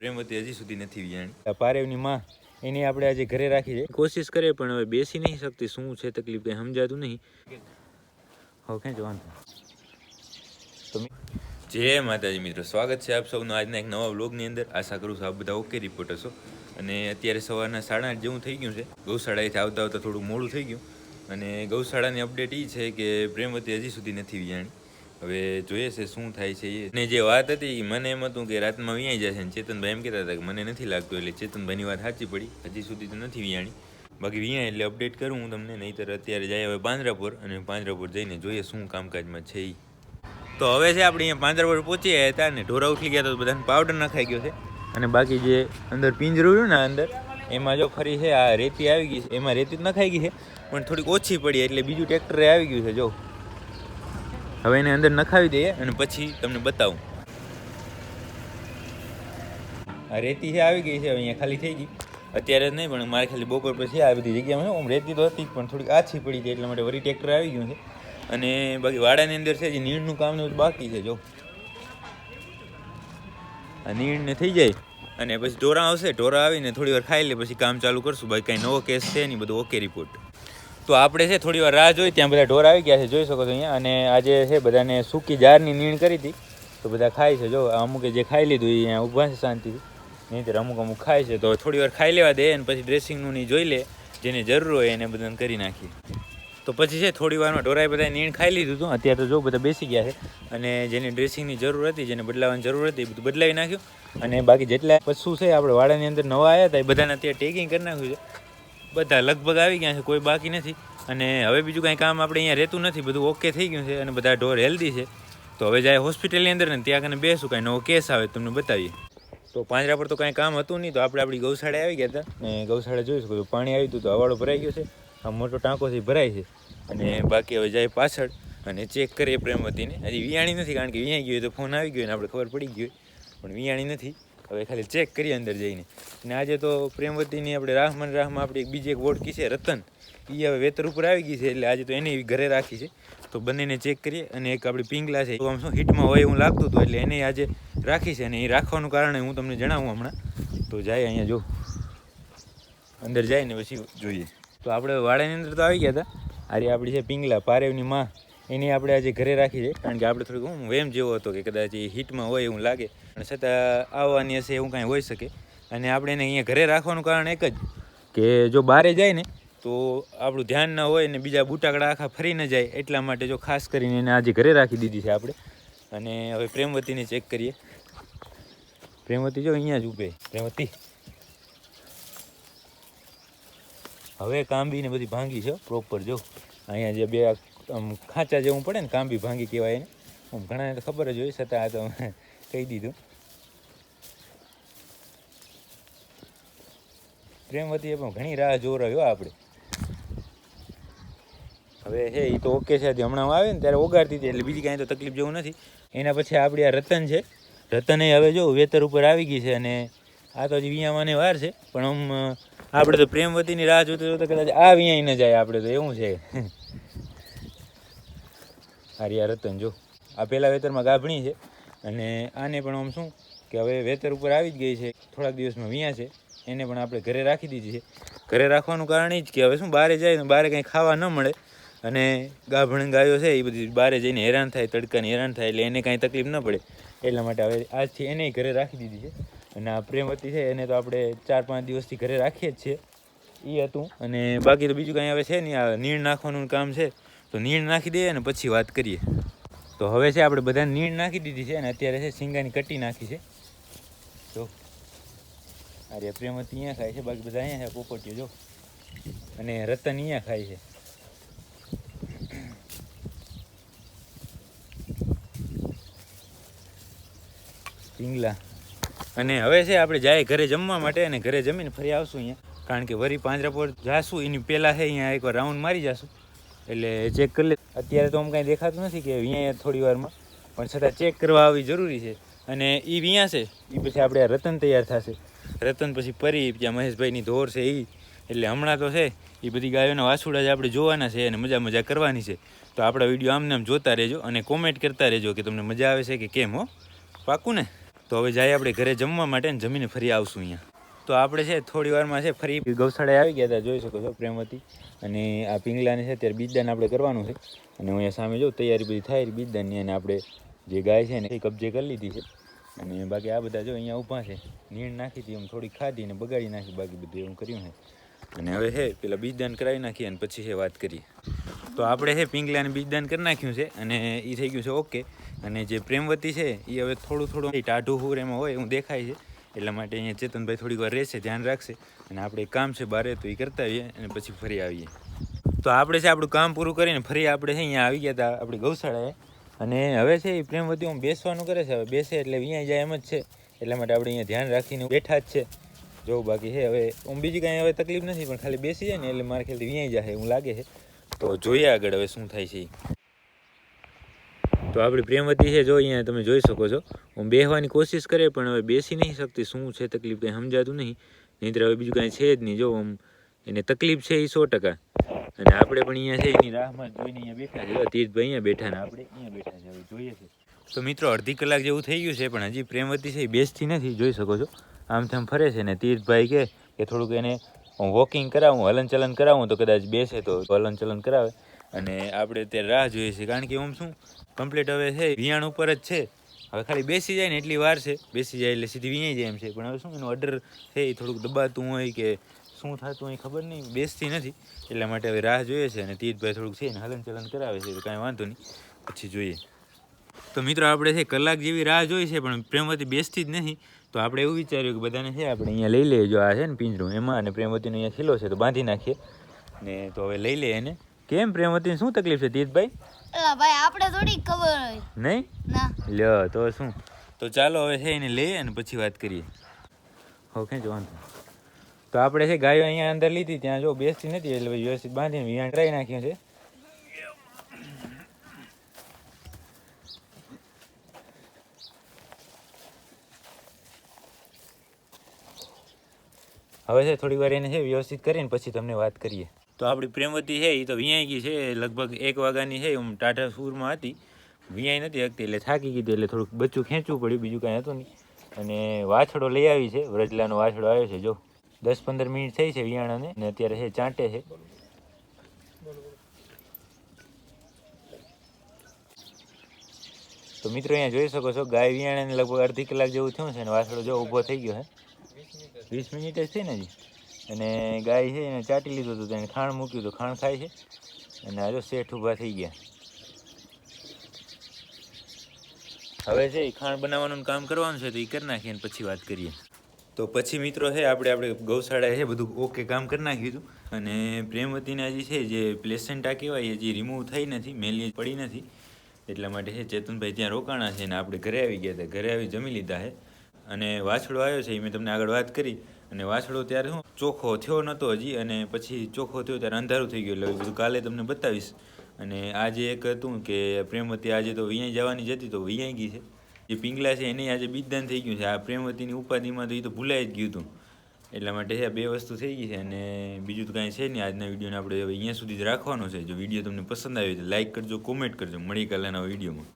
પ્રેમવતી હજી સુધી નથી વિયાણી. પારેવની માં એની આપણે આજે ઘરે રાખી છે. કોશિશ કરે પણ હવે બેસી નહીં શકતી. શું છે તકલીફ કંઈ સમજાતું નહીં. હવે જવાનું તો જય માતાજી મિત્રો સ્વાગત છે આપ સૌનું આજના એક નવા વ્લોગની અંદર. આશા કરું છું આપ બધા ઓકે રિપોર્ટર છો. અને અત્યારે સવારના સાડા આઠ જેવું થઈ ગયું છે. ગૌશાળાએથી આવતા આવતા થોડું મોડું થઈ ગયું. અને ગૌશાળાની અપડેટ એ છે કે પ્રેમવતી હજી સુધી નથી વિયાણી. હવે જોઈએ છે શું થાય છે એ. અને જે વાત હતી મને એમ હતું કે રાતમાં વિયાઈ જશે ને ચેતનભાઈ એમ કહેતા હતા કે મને નથી લાગતું એટલે ચેતનભાઈની વાત સાચી પડી. હજી સુધી તો નથી વિયાણી. બાકી વિયા એટલે અપડેટ કરું હું તમને, નહીંતર અત્યારે જાય હવે પાંજરાપુર અને પાંજરાપુર જઈને જોઈએ શું કામકાજમાં છે એ તો હવે છે આપણે અહીંયા પાંજરાપુર પહોંચી હતા ને ઢોરા ઉઠી ગયા તો બધાને પાવડર નખાઈ ગયો છે. અને બાકી જે અંદર પિંજરું રહ્યું ને અંદર, એમાં જો ફરી છે આ રેતી આવી ગઈ છે. એમાં રેતી નખાઈ ગઈ છે, પણ થોડીક ઓછી પડી એટલે બીજું ટ્રેક્ટરે આવી ગયું છે, જો. હવે એને અંદર નખાવી દઈએ અને પછી તમને બતાવું. આ રેતી છે, આવી ગઈ છે, હવે અહીંયા ખાલી થઈ ગઈ. અત્યારે જ નહીં, પણ મારે ખાલી બપોર પછી આ બધી જગ્યામાં આમ રેતી તો હતી પણ થોડીક આછી પડી છે, એટલા માટે વળી ટ્રેક્ટર આવી ગયું છે. અને બાકી વાડાની અંદર છે જે નીણનું કામ બાકી છે, જો. આ નીણને થઈ જાય, અને પછી ઢોરા આવશે, ઢોરા આવીને થોડી વાર ખાઈ લે, પછી કામ ચાલુ કરશું. બાકી કાંઈ નવો કેસ છે નહીં, બધું ઓકે રિપોર્ટ તો આપણે છે થોડી વાર રાહ જોઈ, ત્યાં બધા ઢોર આવી ગયા છે, જોઈ શકો છો અહીંયા. અને આજે છે બધાને સૂકી જારની નીણ કરી હતી. તો બધા ખાય છે, જો, અમુકે જે ખાઈ લીધું એ અહીંયા ઊભા છે શાંતિથી. નહીંતર અમુક અમુક ખાય છે, તો થોડી વાર ખાઈ લેવા દે અને પછી ડ્રેસિંગનું ની જોઈ લે, જેને જરૂર હોય એને બધાને કરી નાખીએ. તો પછી છે થોડી વારમાં ઢોરાએ બધા નીણ ખાઈ લીધું હતું. અત્યારે તો જો બધા બેસી ગયા છે. અને જેને ડ્રેસિંગની જરૂર હતી, જેને બદલાવાની જરૂર હતી, એ બધું બદલાવી નાખ્યું. અને બાકી જેટલા પશુ છે, આપણે વાડાની અંદર નવા આવ્યા હતા, એ બધાને અત્યારે ટેકિંગ કરી નાખ્યું છે. બધા લગભગ આવી ગયા છે, કોઈ બાકી નથી. અને હવે બીજું કાંઈ કામ આપણે અહીંયા રહેતું નથી, બધું ઓકે થઈ ગયું છે અને બધા ઢોર હેલ્ધી છે. તો હવે જાય હોસ્પિટલની અંદર ને ત્યાં કને બેસું, કાંઈ નવો કેસ આવે તમને બતાવીએ. તો પાંજરા પર તો કાંઈ કામ હતું નહીં, તો આપણે આપણી ગૌશાળા આવી ગયા હતા. ને ગૌશાળા જોઈ શકો પાણી આવ્યું હતું તો હવાળો ભરાઈ ગયો છે. આ મોટો ટાંકોથી ભરાય છે. અને બાકી હવે જાય પાછળ અને ચેક કરીએ પ્રેમવતીને. હજી વિયાણી નથી, કારણ કે વિયાઈ ગયું તો ફોન આવી ગયો ને આપણે ખબર પડી ગઈ હોય. પણ વિયાણી નથી. હવે ખાલી ચેક કરીએ અંદર જઈને. અને આજે તો પ્રેમવતીની આપણે રાહમન રાહમાં આપણી એક બીજી એક વોડકી છે, રતન. એ હવે વેતર ઉપર આવી ગઈ છે, એટલે આજે તો એને ઘરે રાખી છે. તો બંનેને ચેક કરીએ. અને એક આપણી પિંગલા છે આમ શું હિટમાં હોય એવું લાગતું હતું, એટલે એને આજે રાખી છે. અને એ રાખવાનું કારણ હું તમને જણાવું હમણાં. તો જાય અહીંયા, જો. અંદર જાય ને પછી જોઈએ. તો આપણે વાડાની અંદર તો આવી ગયા હતા. આરી આપણી છે પિંગલા, પારેવની માં. એની આપણે આજે ઘરે રાખી છે. કારણ કે આપણે થોડુંક, હું વેમ જેવો હતો કે કદાચ એ હિટમાં હોય એવું લાગે. પણ છતાં આવવાની હશે એવું કાંઈ હોઈ શકે. અને આપણે એને અહીંયા ઘરે રાખવાનું કારણ એક જ, કે જો બારે જાય ને, તો આપણું ધ્યાન ન હોય ને બીજા બુટાકડા આખા ફરી ન જાય એટલા માટે જો ખાસ કરીને એને આજે ઘરે રાખી દીધી છે આપણે. અને હવે પ્રેમવતીને ચેક કરીએ. પ્રેમવતી જો અહીંયા જ ઊભે. પ્રેમવતી. હવે કાંબી ને બધી ભાંગી છે પ્રોપર જો. અહીંયા જે બે આમ ખાંચા જેવું પડે ને, કાંબી ભાંગી કહેવાય એને. આમ ઘણાને તો ખબર જ હોય, છતાં આ તો કહી દીધું. પ્રેમવતીએ પણ ઘણી રાહ જોરાવ્યો આપણે. હવે છે એ તો ઓકે છે હમણાં આવે ને, ત્યારે ઓગાડતી હતી, એટલે બીજી કાંઈ તો તકલીફ જેવું નથી. એના પછી આપણી આ રતન છે. રતન હવે જો વેતર ઉપર આવી ગઈ છે અને આ તો હજી વિયામાને વાર છે, પણ આમ આપણે તો પ્રેમવતીની રાહ જોતા જોતા કદાચ આ વિયાઈ ન જાય આપણે તો, એવું છે. આ રતન, જો. આ પહેલાં વેતરમાં ગાભણી છે અને આને પણ આમ શું કે હવે વેતર ઉપર આવી જ ગઈ છે. થોડાક દિવસમાં વિયા છે. એને પણ આપણે ઘરે રાખી દીધી છે. ઘરે રાખવાનું કારણ એ જ કે હવે શું બહારે જાય તો બહારે કંઈ ખાવા ન મળે અને ગાભણ ગાયો છે એ બધી બહારે જઈને હેરાન થાય, તડકાની હેરાન થાય એટલે એને કાંઈ તકલીફ ન પડે. એટલા માટે હવે આજથી એને ઘરે રાખી દીધી છે. અને આ પ્રેમવતી છે, એને તો આપણે ચાર પાંચ દિવસથી ઘરે રાખીએ જ છીએ. એ હતું. અને બાકી તો બીજું કાંઈ હવે છે નહીં, આ નીણ નાખવાનું કામ છે. તો નીણ નાખી દઈએ અને પછી વાત કરીએ. તો હવે છે આપણે બધા નીણ નાખી દીધી છે અને અત્યારે છે શીંગાની કટી નાખી છે. જો. અરે પ્રેમવતી અહીંયા ખાય છે, બાકી બધા અહીંયા છે પોપટીઓ, જો. અને રતન અહીંયા ખાય છે. પિંગલા. અને હવે છે આપણે જાય ઘરે જમવા માટે અને ઘરે જમીને ફરી આવશું અહીંયા. કારણ કે વરી પાંજરાપોર જાશું, એની પહેલાં છે અહીંયા એકવાર રાઉન્ડ મારી જાશું. એટલે ચેક કરી લે. અત્યારે તો આમ કાંઈ દેખાતું નથી કે અહીંયા થોડી વારમાં, પણ છતાં ચેક કરવા આવી જરૂરી છે. અને એ વિયા છે એ પછી આપણે રતન તૈયાર થશે. રતન પછી પરી, ત્યાં મહેશભાઈની ધોર છે એ એટલે હમણાં તો છે એ બધી ગાયોના વાછુડા જ આપણે જોવાના છે અને મજા મજા કરવાની છે. તો આપણા વીડિયો આમને આમ જોતા રહેજો અને કોમેન્ટ કરતા રહેજો કે તમને મજા આવે છે કે કેમ હો. પાકું ને તો હવે જાય આપણે ઘરે જમવા માટે જમીને ફરી આવશું અહીંયા. તો આપણે છે, થોડી વારમાં છે, ફરી ગૌશાળાએ આવી ગયા હતા, જોઈ શકો છો, પ્રેમવતી. અને આ પિંગલાને છે ત્યારે બીજદાન આપણે કરવાનું છે. અને હું અહીંયા સામે જોઉં, તૈયારી બધી થાય બીજદાનની અને આપણે જે ગાય છે ને, એ કબજે કરી લીધી છે. અને બાકી આ બધા જો અહીંયા ઊભા છે, નીણ નાખી હતી, એમ થોડી ખાધી ને બગાડી નાખી, બાકી બધું એવું કર્યું છે. અને હવે છે, પેલા બીજદાન કરાવી નાખીએ અને પછી છે, વાત કરીએ. તો આપણે છે, પિંગલાને બીજદાન કરી નાખ્યું છે, અને એ થઈ ગયું છે, ઓકે. અને જે પ્રેમવતી છે એ હવે થોડું થોડું ટાઢું હુર એમાં હોય, એવું દેખાય છે. એટલા માટે અહીંયા ચેતનભાઈ થોડીક વાર રહેશે, ધ્યાન રાખશે. અને આપણે કામ છે, બારે તો એ કરતા આવીએ અને પછી ફરી આવીએ. તો આપણે છે, આપણું કામ પૂરું કરીને ફરી આપણે છે, અહીંયા આવી ગયા હતા, આપણી ગૌશાળાએ. અને હવે છે, એ પ્રેમવતી હું બેસવાનું કરે છે, હવે બેસે એટલે અહીંયા જાય એમ જ છે. એટલા માટે આપણે અહીંયા ધ્યાન રાખીને બેઠા જ છે. જો બાકી છે, હવે હું બીજી કાંઈ હવે તકલીફ નથી, પણ ખાલી બેસી જાય ને એટલે મારા ખ્યાલથી અહીંયા જાય એવું લાગે છે. તો જોઈએ આગળ હવે શું થાય છે. તો આપણી પ્રેમવતી છે, જો અહીંયા તમે જોઈ શકો છો. હું બેસવાની કોશિશ કરે, પણ હવે બેસી નહીં શકતી. શું છે તકલીફ, કંઈ સમજાતું નહીં. નહીંતર હવે બીજું કાંઈ છે જ નહીં. જો આમ એને તકલીફ છે એ સો ટકા. અને આપણે પણ અહીંયા છે, એની રાહમાં જોઈને અહીંયા બેઠા છે. તીર્થભાઈ અહીંયા બેઠા ને આપણે અહીંયા બેઠા છે. હવે જોઈએ છે. તો મિત્રો, અડધી કલાક જેવું થઈ ગયું છે, પણ હજી પ્રેમવતી છે એ બેસતી નથી. જોઈ શકો છો. આમ તેમ ફરે છે ને તીર્થભાઈ કે થોડુંક એને હું વોકિંગ કરાવું, હલનચલન કરાવું, તો કદાચ બેસે તો હલનચલન કરાવે. અને આપણે અત્યારે રાહ જોઈએ છીએ, કારણ કે હું શું કમ્પ્લીટ હવે છે, વિયાણ ઉપર જ છે. હવે ખાલી બેસી જાય ને એટલી વાર છે. બેસી જાય એટલે સીધી વિયાઈ જાય એમ છે. પણ હવે શું, એનું ઓર્ડર છે એ થોડુંક દબાતું હોય કે શું થતું હોય ખબર નહીં, બેસતી નથી. એટલા માટે હવે રાહ જોઈએ છે અને તીર્થભાઈ થોડુંક છે ને હલન ચલન કરાવે છે, તો કાંઈ વાંધો નહીં. પછી જોઈએ. તો મિત્રો, આપણે છે કલાક જેવી રાહ જોઈ છે, પણ પ્રેમવતી બેસતી જ નહીં તો આપણે એવું વિચાર્યું કે બધાને છે, આપણે અહીંયા લઈ લઈએ જો આ છે ને પિંજરું, એમાં અને પ્રેમવતીનો અહીંયા ખીલો છે, તો બાંધી નાખીએ. ને તો હવે લઈ લઈએ એને. કેમ પ્રેમવતી શું તકલીફ છે દીતભાઈ ભાઈ આપણે થોડી ખબર હોય. નહીં? ના. લ્યો તો શું? તો ચાલો હવે છે એને લઈએ અને પછી વાત કરીએ. ઓકે જોવાનું તો આપણે છે ગાયો અહીંયા અંદર લીધી ત્યાં જો બેસતી નથી એટલે વ્યવસ્થિત બાંધીને વિયાણ કરાવી નાખ્યું છે. હવે છે થોડી વાર એને છે વ્યવસ્થિત કરીને પછી તમને વાત કરીએ. તો આપણી પ્રેમવતી છે એ તો વિયાઈ છે, લગભગ એક વાગ્યાની છે હું ટાટા સુરમાં હતી. વિયાઈ નથી હકતી, એટલે થાકી ગઈ એટલે થોડુંક બચ્ચું ખેંચવું પડ્યું, બીજું કાંઈ હતું નહીં. અને વાછડો લઈ આવી છે, વ્રજલાનો વાછડો આવ્યો છે, જો. દસ પંદર મિનિટ થઈ છે વિયાણાને અને અત્યારે છે, ચાંટે છે. તો મિત્રો અહીંયા જોઈ શકો છો, ગાય વિયાણાને લગભગ અડધી કલાક જેવું થયું છે અને વાછડો જો ઊભો થઈ ગયો છે. વીસ મિનિટ જ થઈ ને હજી? અને ગાય છે એને ચાટી લીધું હતું તો એને ખાણ મૂક્યું તો ખાણ ખાય છે. અને આ શેઠ ઊભા થઈ ગયા. હવે છે એ ખાણ બનાવવાનું કામ કરવાનું છે તો એ કરી નાખીએ અને પછી વાત કરીએ. તો પછી મિત્રો છે આપણે આપણે ગૌશાળા છે બધું ઓકે કામ કરી નાખ્યું હતું. અને પ્રેમવતીના હજી છે જે પ્લેસેન્ટા કહેવાય હજી રિમૂવ થઈ નથી મેલી પડી નથી. એટલા માટે છે ચેતનભાઈ ત્યાં રોકાણા છે અને આપણે ઘરે આવી ગયા હતા, ઘરે આવી જમી લીધા છે. અને વાછડો આવ્યો છે એ મેં તમને આગળ વાત કરી. અને વાછડો ત્યારે શું, ચોખ્ખો થયો નહોતો હજી અને પછી ચોખ્ખો થયો ત્યારે અંધારું થઈ ગયું એટલે બધું કાલે તમને બતાવીશ. અને આજે એક હતું કે પ્રેમવતી આજે તો વિયાઈ જવાની જ હતી તો વિયાઈ ગઈ છે. જે પિંગલા છે એને આજે બીજદાન થઈ ગયું છે. આ પ્રેમવતીની ઉપાધિમાં તો એ તો ભૂલાઈ જ ગયું હતું. એટલા માટે આ બે વસ્તુ થઈ ગઈ છે અને બીજું તો કાંઈ છે નહીં. આજના વિડીયોને આપણે અહીંયા સુધી જ રાખવાનો છે. જો વીડિયો તમને પસંદ આવ્યો તો લાઈક કરજો, કોમેન્ટ કરજો. મળી કાલેના વિડીયોમાં.